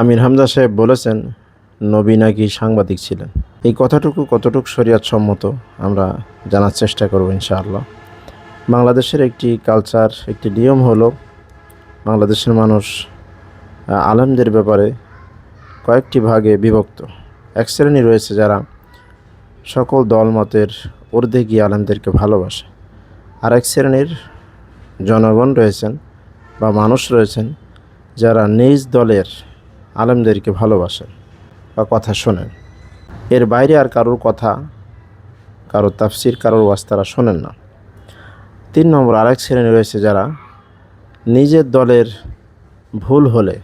আমির হামজা সাহেব বলেছেন, নবী নাকি সাংবাদিক ছিলেন। এই কথাটুকু কতটুকু শরিয়াত সম্মত আমরা জানার চেষ্টা করব ইনশাআল্লাহ। বাংলাদেশের একটি কালচার, একটি নিয়ম হলো, বাংলাদেশের মানুষ আলেমদের ব্যাপারে কয়েকটি ভাগে বিভক্ত। এক শ্রেণি রয়েছে যারা সকল দলমতের ঊর্ধ্বে গিয়ে আলেমদেরকে ভালোবাসে। আর এক শ্রেণির জনগণ রয়েছেন বা মানুষ রয়েছেন যারা নিজ দলের আলেমদেরকে ভালোবাসেন বা কথা শোনেন। এর বাইরে আর কারোর কথা কারোর তাফসির, কারোর ওয়াজ তারা শোনেন না। তিন নম্বর, আরেক শ্রেণি রয়েছে যারা নিজের দলের ভুল হলে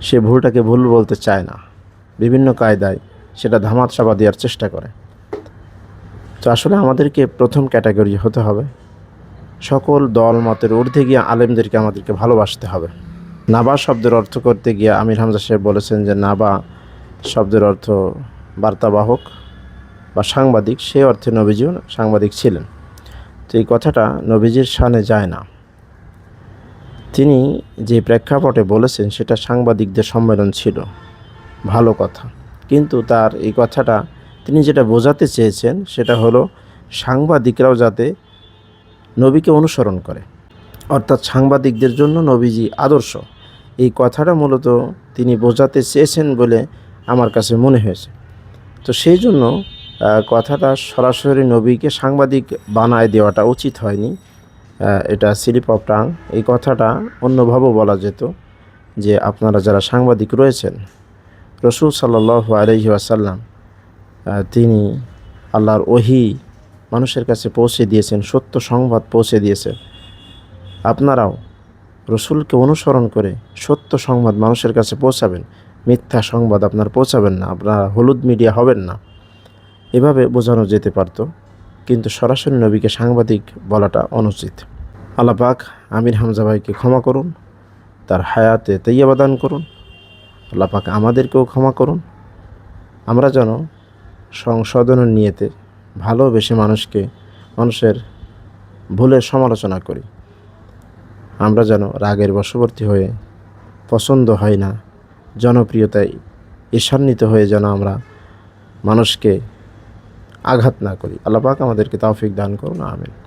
সে ভুলটাকে ভুল বলতে চায় না। বিভিন্ন কায়দায় সেটা ধামাত চাপা দেওয়ার চেষ্টা করে। তো আসলে আমাদেরকে প্রথম ক্যাটাগরি হতে হবে। সকল দল, মতের ঊর্ধ্বে গিয়ে আলেমদেরকে আমাদেরকে ভালোবাসতে হবে। নাবা শব্দের অর্থ করতে গিয়ে আমির হামজা সাহেব বলেছেন যে নাবা শব্দের অর্থ বার্তাবাহক বা সাংবাদিক। সেই অর্থে নবীজিও সাংবাদিক ছিলেন। তো এই কথাটা নবীজির শানে যায় না। তিনি যে প্রেক্ষাপটে বলেছেন, সেটা সাংবাদিকদের সম্মেলন ছিল। ভালো কথা। কিন্তু তার এই কথাটা তিনি যেটা বোঝাতে চেয়েছেন, সেটা হলো সাংবাদিকরাও যাতে নবীকে অনুসরণ করে। অর্থাৎ সাংবাদিকদের জন্য নবীজি আদর্শ। এই কথাটা মূলত তিনি বোঝাতে চেয়েছেন বলে আমার কাছে মনে হয়েছে। তো সেই জন্য কথাটা সরাসরি নবীকে সাংবাদিক বানায় দেওয়াটা উচিত হয়নি। এটা স্লিপ অফ টাং। এই কথাটা অন্যভাবেও বলা যেত যে আপনারা যারা সাংবাদিক রয়েছেন, রসুল সাল্লাহ আলহি আসাল্লাম তিনি আল্লাহর ওহি মানুষের কাছে পৌঁছে দিয়েছেন, সত্য সংবাদ পৌঁছে দিয়েছেন আপনারাও রসুলকে অনুসরণ করে সত্য সংবাদ মানুষের কাছে পৌঁছাবেন। মিথ্যা সংবাদ আপনার পৌঁছাবেন না, আপনারা হলুদ মিডিয়া হবেন না। এভাবে বোঝানো যেতে পারতো, কিন্তু সরাসরি নবীকে সাংবাদিক বলাটা অনুচিত। আল্লাহ পাক আমির হামজা ভাইকে ক্ষমা করুন, তার হায়াতে তৈয়াবাদান করুন। আল্লাহ পাক আমাদেরকেও ক্ষমা করুন। আমরা যেন সংশোধনের নিয়েতে ভালোবেসে মানুষকে মানুষের ভুলের সমালোচনা করি। আমরা যেন রাগের বশবর্তী হয়ে পছন্দ হয় না, জনপ্রিয়তায় ঈশান্বিত হয়ে যেন আমরা মানুষকে আঘাত না করি। আল্লাপাক আমাদেরকে তাওফিক দান করুন, আমিন।